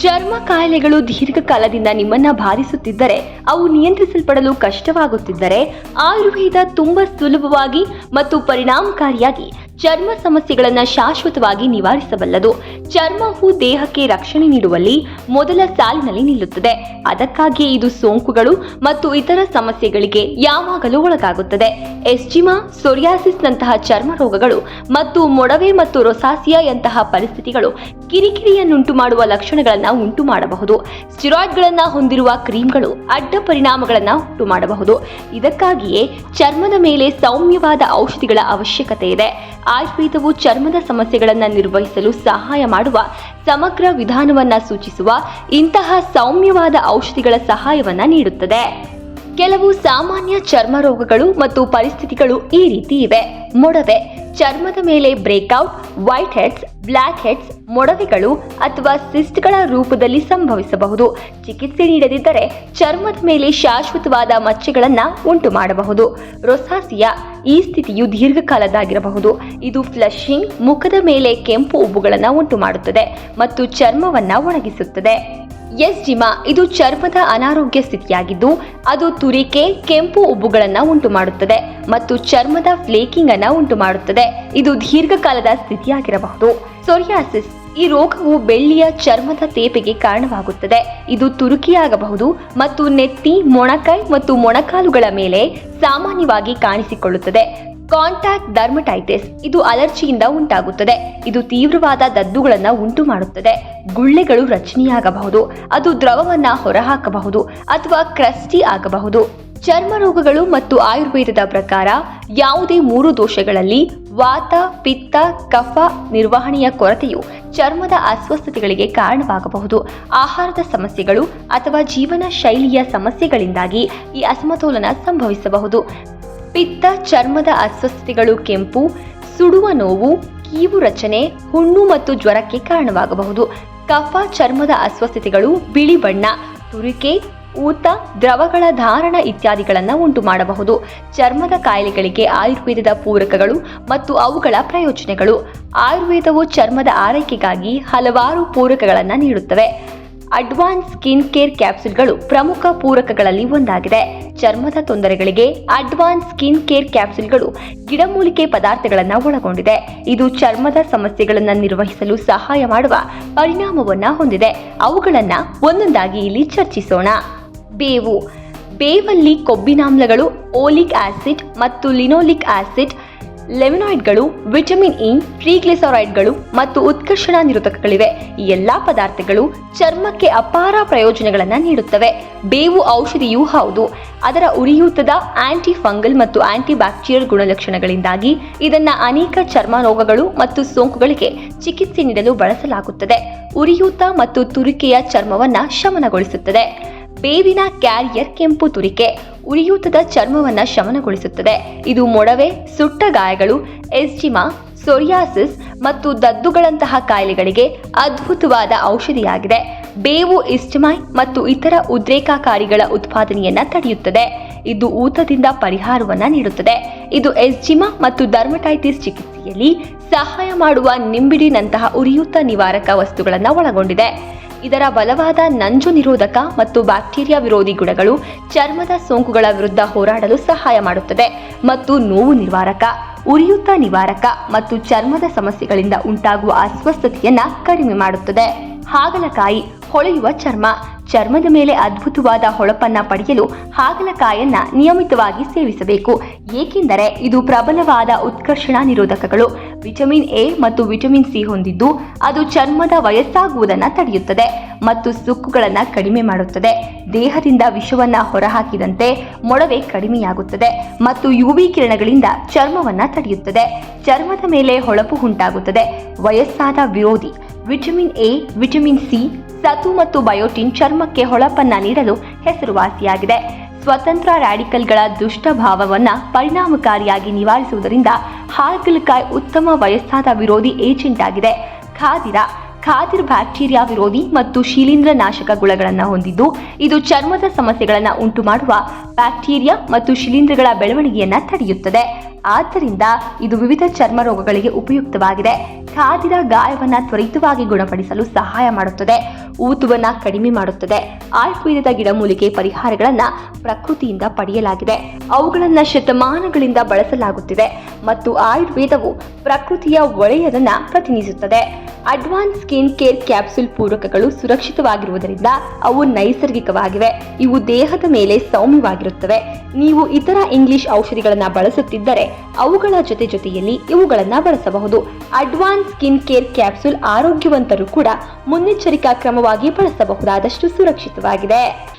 ಚರ್ಮ ಕಾಯಿಲೆಗಳು ದೀರ್ಘಕಾಲದಿಂದ ನಿಮ್ಮನ್ನ ಬಾಧಿಸುತ್ತಿದ್ದರೆ, ಅವು ನಿಯಂತ್ರಿಸಲ್ಪಡಲು ಕಷ್ಟವಾಗುತ್ತಿದ್ದರೆ, ಆಯುರ್ವೇದ ತುಂಬಾ ಸುಲಭವಾಗಿ ಮತ್ತು ಪರಿಣಾಮಕಾರಿಯಾಗಿ ಚರ್ಮ ಸಮಸ್ಯೆಗಳನ್ನು ಶಾಶ್ವತವಾಗಿ ನಿವಾರಿಸಬಲ್ಲದು. ಚರ್ಮವು ದೇಹಕ್ಕೆ ರಕ್ಷಣೆ ನೀಡುವಲ್ಲಿ ಮೊದಲ ಸಾಲಿನಲ್ಲಿ ನಿಲ್ಲುತ್ತದೆ. ಅದಕ್ಕಾಗಿಯೇ ಇದು ಸೋಂಕುಗಳು ಮತ್ತು ಇತರ ಸಮಸ್ಯೆಗಳಿಗೆ ಯಾವಾಗಲೂ ಒಳಗಾಗುತ್ತದೆ. ಎಸ್ಜಿಮಾ, ಸೊರಿಯಾಸಿಸ್ನಂತಹ ಚರ್ಮ ರೋಗಗಳು ಮತ್ತು ಮೊಡವೆ ಮತ್ತು ರೊಸಾಸಿಯಾಯಂತಹ ಪರಿಸ್ಥಿತಿಗಳು ಕಿರಿಕಿರಿಯನ್ನುಂಟು ಮಾಡುವ ಲಕ್ಷಣಗಳನ್ನು ಉಂಟು ಮಾಡಬಹುದು ಸ್ಟಿರಾಯ್ಡ್ಗಳನ್ನು ಹೊಂದಿರುವ ಕ್ರೀಮ್ಗಳು ಅಡ್ಡ ಪರಿಣಾಮಗಳನ್ನು ಉಂಟು ಮಾಡಬಹುದು ಇದಕ್ಕಾಗಿಯೇ ಚರ್ಮದ ಮೇಲೆ ಸೌಮ್ಯವಾದ ಔಷಧಿಗಳ ಅವಶ್ಯಕತೆ ಇದೆ. ಆಯುರ್ವೇದವು ಚರ್ಮದ ಸಮಸ್ಯೆಗಳನ್ನು ನಿರ್ವಹಿಸಲು ಸಹಾಯ ಮಾಡುವ ಸಮಗ್ರ ವಿಧಾನವನ್ನ ಸೂಚಿಸುವ ಇಂತಹ ಸೌಮ್ಯವಾದ ಔಷಧಿಗಳ ಸಹಾಯವನ್ನ ನೀಡುತ್ತದೆ. ಕೆಲವು ಸಾಮಾನ್ಯ ಚರ್ಮ ರೋಗಗಳು ಮತ್ತು ಪರಿಸ್ಥಿತಿಗಳು ಈ ರೀತಿ ಇವೆ. ಮೊಡವೆ ಚರ್ಮದ ಮೇಲೆ breakout, white heads black heads, ಮೊಡವೆಗಳು ಅಥವಾ ಸಿಸ್ಟ್ಗಳ ರೂಪದಲ್ಲಿ ಸಂಭವಿಸಬಹುದು. ಚಿಕಿತ್ಸೆ ನೀಡದಿದ್ದರೆ ಚರ್ಮದ ಮೇಲೆ ಶಾಶ್ವತವಾದ ಮಚ್ಚೆಗಳನ್ನು ಉಂಟು ಮಾಡಬಹುದು. ರೊಸಾಸಿಯಾ ಈ ಸ್ಥಿತಿಯು ದೀರ್ಘಕಾಲದಾಗಿರಬಹುದು ಇದು ಫ್ಲಶಿಂಗ್, ಮುಖದ ಮೇಲೆ ಕೆಂಪು ಉಬ್ಬುಗಳನ್ನು ಉಂಟು ಮಾಡುತ್ತದೆ ಮತ್ತು ಚರ್ಮವನ್ನು ಒಣಗಿಸುತ್ತದೆ. ಎಸ್ ಜಿಮಾ, ಇದು ಚರ್ಮದ ಅನಾರೋಗ್ಯ ಸ್ಥಿತಿಯಾಗಿದ್ದು, ಅದು ತುರಿಕೆ, ಕೆಂಪು ಉಬ್ಬುಗಳನ್ನು ಉಂಟು ಮಾಡುತ್ತದೆ ಮತ್ತು ಚರ್ಮದ ಫ್ಲೇಕಿಂಗ್ ಅನ್ನು ಉಂಟು ಮಾಡುತ್ತದೆ ಇದು ದೀರ್ಘಕಾಲದ ಸ್ಥಿತಿಯಾಗಿರಬಹುದು. ಸೊರಿಯಾಸಿಸ್, ಈ ರೋಗವು ಬೆಳ್ಳಿಯ ಚರ್ಮದ ತೇಪೆಗೆ ಕಾರಣವಾಗುತ್ತದೆ. ಇದು ತುರುಕಿಯಾಗಬಹುದು ಮತ್ತು ನೆತ್ತಿ, ಮೊಣಕೈ ಮತ್ತು ಮೊಣಕಾಲುಗಳ ಮೇಲೆ ಸಾಮಾನ್ಯವಾಗಿ ಕಾಣಿಸಿಕೊಳ್ಳುತ್ತದೆ. ಕಾಂಟ್ಯಾಕ್ಟ್ ಡರ್ಮಟೈಟಿಸ್ ಇದು ಅಲರ್ಜಿಯಿಂದ ಉಂಟಾಗುತ್ತದೆ. ಇದು ತೀವ್ರವಾದ ದದ್ದುಗಳನ್ನು ಉಂಟು ಮಾಡುತ್ತದೆ ಗುಳ್ಳೆಗಳು ರಚನೆಯಾಗಬಹುದು. ಅದು ದ್ರವವನ್ನು ಹೊರಹಾಕಬಹುದು ಅಥವಾ ಕ್ರಸ್ಟಿ ಆಗಬಹುದು. ಚರ್ಮ ರೋಗಗಳು ಮತ್ತು ಆಯುರ್ವೇದದ ಪ್ರಕಾರ ಯಾವುದೇ ಮೂರು ದೋಷಗಳಲ್ಲಿ ವಾತ, ಪಿತ್ತ, ಕಫ ನಿರ್ವಹಣೆಯ ಕೊರತೆಯು ಚರ್ಮದ ಅಸ್ವಸ್ಥತೆಗಳಿಗೆ ಕಾರಣವಾಗಬಹುದು. ಆಹಾರದ ಸಮಸ್ಯೆಗಳು ಅಥವಾ ಜೀವನ ಶೈಲಿಯ ಸಮಸ್ಯೆಗಳಿಂದಾಗಿ ಈ ಅಸಮತೋಲನ ಸಂಭವಿಸಬಹುದು. ಪಿತ್ತ ಚರ್ಮದ ಅಸ್ವಸ್ಥತೆಗಳು, ಕೆಂಪು, ಸುಡುವ ನೋವು, ಕೀವು ರಚನೆ, ಹುಣ್ಣು ಮತ್ತು ಜ್ವರಕ್ಕೆ ಕಾರಣವಾಗಬಹುದು. ಕಫ, ಚರ್ಮದ ಅಸ್ವಸ್ಥತೆಗಳು, ಬಿಳಿ ಬಣ್ಣ, ತುರಿಕೆ, ಊತ, ದ್ರವಗಳ ಧಾರಣ ಇತ್ಯಾದಿಗಳನ್ನು ಉಂಟು ಮಾಡಬಹುದು. ಚರ್ಮದ ಕಾಯಿಲೆಗಳಿಗೆ ಆಯುರ್ವೇದದ ಪೂರಕಗಳು ಮತ್ತು ಅವುಗಳ ಪ್ರಯೋಜನಗಳು. ಆಯುರ್ವೇದವು ಚರ್ಮದ ಆರೈಕೆಗಾಗಿ ಹಲವಾರು ಪೂರಕಗಳನ್ನು ನೀಡುತ್ತವೆ. ಅಡ್ವಾನ್ಸ್ ಸ್ಕಿನ್ ಕೇರ್ ಕ್ಯಾಪ್ಸೂಲ್ಗಳು ಪ್ರಮುಖ ಪೂರಕಗಳಲ್ಲಿ ಒಂದಾಗಿದೆ. ಚರ್ಮದ ತೊಂದರೆಗಳಿಗೆ ಅಡ್ವಾನ್ಸ್ ಸ್ಕಿನ್ ಕೇರ್ ಕ್ಯಾಪ್ಸೂಲ್ಗಳು ಗಿಡಮೂಲಿಕೆ ಪದಾರ್ಥಗಳನ್ನು ಒಳಗೊಂಡಿದೆ. ಇದು ಚರ್ಮದ ಸಮಸ್ಯೆಗಳನ್ನು ನಿರ್ವಹಿಸಲು ಸಹಾಯ ಮಾಡುವ ಪರಿಣಾಮವನ್ನು ಹೊಂದಿದೆ. ಅವುಗಳನ್ನು ಒಂದೊಂದಾಗಿ ಇಲ್ಲಿ ಚರ್ಚಿಸೋಣ. ಬೇವು. ಬೇವಲ್ಲಿ ಕೊಬ್ಬಿನಾಮ್ಲಗಳು, ಓಲಿಕ್ ಆಸಿಡ್ ಮತ್ತು ಲಿನೋಲಿಕ್ ಆಸಿಡ್ ಲೆಮಿನಾಯ್ಡ್ಗಳು, ವಿಟಮಿನ್ ಇ ಟ್ರೀಗ್ಲಿಸರಾಯ್ಡ್ಗಳು ಮತ್ತು ಉತ್ಕರ್ಷಣ ನಿರೋಧಕಗಳಿವೆ. ಈ ಎಲ್ಲಾ ಪದಾರ್ಥಗಳು ಚರ್ಮಕ್ಕೆ ಅಪಾರ ಪ್ರಯೋಜನಗಳನ್ನು ನೀಡುತ್ತವೆ. ಬೇವು ಔಷಧಿಯೂ ಹೌದು. ಅದರ ಉರಿಯೂತದ ಆಂಟಿ ಫಂಗಲ್ ಮತ್ತು ಆಂಟಿ ಬ್ಯಾಕ್ಟೀರಿಯಲ್ ಗುಣಲಕ್ಷಣಗಳಿಂದಾಗಿ ಇದನ್ನು ಅನೇಕ ಚರ್ಮ ರೋಗಗಳು ಮತ್ತು ಸೋಂಕುಗಳಿಗೆ ಚಿಕಿತ್ಸೆ ನೀಡಲು ಬಳಸಲಾಗುತ್ತದೆ. ಉರಿಯೂತ ಮತ್ತು ತುರಿಕೆಯ ಚರ್ಮವನ್ನು ಶಮನಗೊಳಿಸುತ್ತದೆ. ಬೇವಿನ ಕ್ಯಾರಿಯರ್ ಕೆಂಪು ತುರಿಕೆ ಉರಿಯೂತದ ಚರ್ಮವನ್ನು ಶಮನಗೊಳಿಸುತ್ತದೆ. ಇದು ಮೊಡವೆ, ಸುಟ್ಟ ಗಾಯಗಳು, ಎಸ್ಜಿಮಾ, ಸೊರಿಯಾಸಿಸ್ ಮತ್ತು ದದ್ದುಗಳಂತಹ ಕಾಯಿಲೆಗಳಿಗೆ ಅದ್ಭುತವಾದ ಔಷಧಿಯಾಗಿದೆ. ಬೇವು ಇಸ್ಟಮೈ ಮತ್ತು ಇತರ ಉದ್ರೇಕಕಾರಿಗಳ ಉತ್ಪಾದನೆಯನ್ನು ತಡೆಯುತ್ತದೆ. ಇದು ಊತದಿಂದ ಪರಿಹಾರವನ್ನು ನೀಡುತ್ತದೆ. ಇದು ಎಸ್ಜಿಮಾ ಮತ್ತು ಡರ್ಮಟೈಟಿಸ್ ಚಿಕಿತ್ಸೆಯಲ್ಲಿ ಸಹಾಯ ಮಾಡುವ ನಿಂಬಿಡಿನಂತಹ ಉರಿಯೂತ ನಿವಾರಕ ವಸ್ತುಗಳನ್ನು ಒಳಗೊಂಡಿದೆ. ಇದರ ಬಲವಾದ ನಂಜು ನಿರೋಧಕ ಮತ್ತು ಬ್ಯಾಕ್ಟೀರಿಯಾ ವಿರೋಧಿ ಗುಣಗಳು ಚರ್ಮದ ಸೋಂಕುಗಳ ವಿರುದ್ಧ ಹೋರಾಡಲು ಸಹಾಯ ಮಾಡುತ್ತದೆ ಮತ್ತು ನೋವು ನಿವಾರಕ, ಉರಿಯೂತ ನಿವಾರಕ ಮತ್ತು ಚರ್ಮದ ಸಮಸ್ಯೆಗಳಿಂದ ಉಂಟಾಗುವ ಅಸ್ವಸ್ಥತೆಯನ್ನು ಕಡಿಮೆ ಮಾಡುತ್ತದೆ. ಹಾಗಲಕಾಯಿ ಹೊಳೆಯುವ ಚರ್ಮ ಚರ್ಮದ ಮೇಲೆ ಅದ್ಭುತವಾದ ಹೊಳಪನ್ನ ಪಡೆಯಲು ಹಾಗಲಕಾಯನ್ನ ನಿಯಮಿತವಾಗಿ ಸೇವಿಸಬೇಕು. ಏಕೆಂದರೆ ಇದು ಪ್ರಬಲವಾದ ಉತ್ಕರ್ಷಣ ನಿರೋಧಕಗಳು. ವಿಟಮಿನ್ ಎ ಮತ್ತು ವಿಟಮಿನ್ ಸಿ ಹೊಂದಿದ್ದು ಅದು ಚರ್ಮದ ವಯಸ್ಸಾಗುವುದನ್ನು ತಡೆಯುತ್ತದೆ ಮತ್ತು ಸುಕ್ಕುಗಳನ್ನು ಕಡಿಮೆ ಮಾಡುತ್ತದೆ. ದೇಹದಿಂದ ವಿಷವನ್ನ ಹೊರಹಾಕಿದಂತೆ ಮೊಡವೆ ಕಡಿಮೆಯಾಗುತ್ತದೆ ಮತ್ತು ಯುವಿ ಕಿರಣಗಳಿಂದ ಚರ್ಮವನ್ನ ತಡೆಯುತ್ತದೆ. ಚರ್ಮದ ಮೇಲೆ ಹೊಳಪು ಉಂಟಾಗುತ್ತದೆ. ವಯಸ್ಸಾದ ವಿರೋಧಿ. ವಿಟಮಿನ್ ಎ, ವಿಟಮಿನ್ ಸಿ ಸತು ಮತ್ತು ಬಯೋಟಿನ್ ಚರ್ಮಕ್ಕೆ ಹೊಳಪನ್ನ ನೀಡಲು ಹೆಸರುವಾಸಿಯಾಗಿದೆ. ಸ್ವತಂತ್ರ ರ್ಯಾಡಿಕಲ್ಗಳ ದುಷ್ಟಭಾವವನ್ನ ಪರಿಣಾಮಕಾರಿಯಾಗಿ ನಿವಾರಿಸುವುದರಿಂದ ಹಾಗಲಕಾಯಿ ಉತ್ತಮ ವಯಸ್ಸಾದ ವಿರೋಧಿ ಏಜೆಂಟ್ ಆಗಿದೆ. ಖಾದಿರ ಖಾದಿರ್ ಬ್ಯಾಕ್ಟೀರಿಯಾ ವಿರೋಧಿ ಮತ್ತು ಶಿಲೀಂಧ್ರ ನಾಶಕ ಗುಣಗಳನ್ನು ಹೊಂದಿದ್ದು, ಇದು ಚರ್ಮದ ಸಮಸ್ಯೆಗಳನ್ನು ಉಂಟು ಮಾಡುವ ಬ್ಯಾಕ್ಟೀರಿಯಾ ಮತ್ತು ಶಿಲೀಂಧ್ರಗಳ ಬೆಳವಣಿಗೆಯನ್ನು ತಡೆಯುತ್ತದೆ. ಆದ್ದರಿಂದ ಇದು ವಿವಿಧ ಚರ್ಮ ರೋಗಗಳಿಗೆ ಉಪಯುಕ್ತವಾಗಿದೆ. ಖಾದಿರ ಗಾಯವನ್ನು ತ್ವರಿತವಾಗಿ ಗುಣಪಡಿಸಲು ಸಹಾಯ ಮಾಡುತ್ತದೆ. ಊತುವನ್ನು ಕಡಿಮೆ ಮಾಡುತ್ತದೆ. ಆಯುರ್ವೇದದ ಗಿಡಮೂಲಿಕೆ ಪರಿಹಾರಗಳನ್ನು ಪ್ರಕೃತಿಯಿಂದ ಪಡೆಯಲಾಗಿದೆ. ಅವುಗಳನ್ನು ಶತಮಾನಗಳಿಂದ ಬಳಸಲಾಗುತ್ತಿದೆ ಮತ್ತು ಆಯುರ್ವೇದವು ಪ್ರಕೃತಿಯ ಒಳೆಯದನ್ನು ಪ್ರತಿನಿಧಿಸುತ್ತದೆ. ಅಡ್ವಾನ್ಸ್ ಸ್ಕಿನ್ ಕೇರ್ ಕ್ಯಾಪ್ಸುಲ್ ಪೂರಕಗಳು ಸುರಕ್ಷಿತವಾಗಿರುವುದರಿಂದ ಅವು ನೈಸರ್ಗಿಕವಾಗಿವೆ. ಇವು ದೇಹದ ಮೇಲೆ ಸೌಮ್ಯವಾಗಿರುತ್ತವೆ. ನೀವು ಇತರ ಇಂಗ್ಲಿಷ್ ಔಷಧಿಗಳನ್ನು ಬಳಸುತ್ತಿದ್ದರೆ ಅವುಗಳ ಜೊತೆ ಜೊತೆಯಲ್ಲಿ ಇವುಗಳನ್ನು ಬಳಸಬಹುದು. ಅಡ್ವಾನ್ಸ್ ಸ್ಕಿನ್ ಕೇರ್ ಕ್ಯಾಪ್ಸುಲ್ ಆರೋಗ್ಯವಂತರು ಕೂಡ ಮುನ್ನೆಚ್ಚರಿಕಾ ಕ್ರಮವಾಗಿ ಬಳಸಬಹುದಾದಷ್ಟು ಸುರಕ್ಷಿತವಾಗಿದೆ.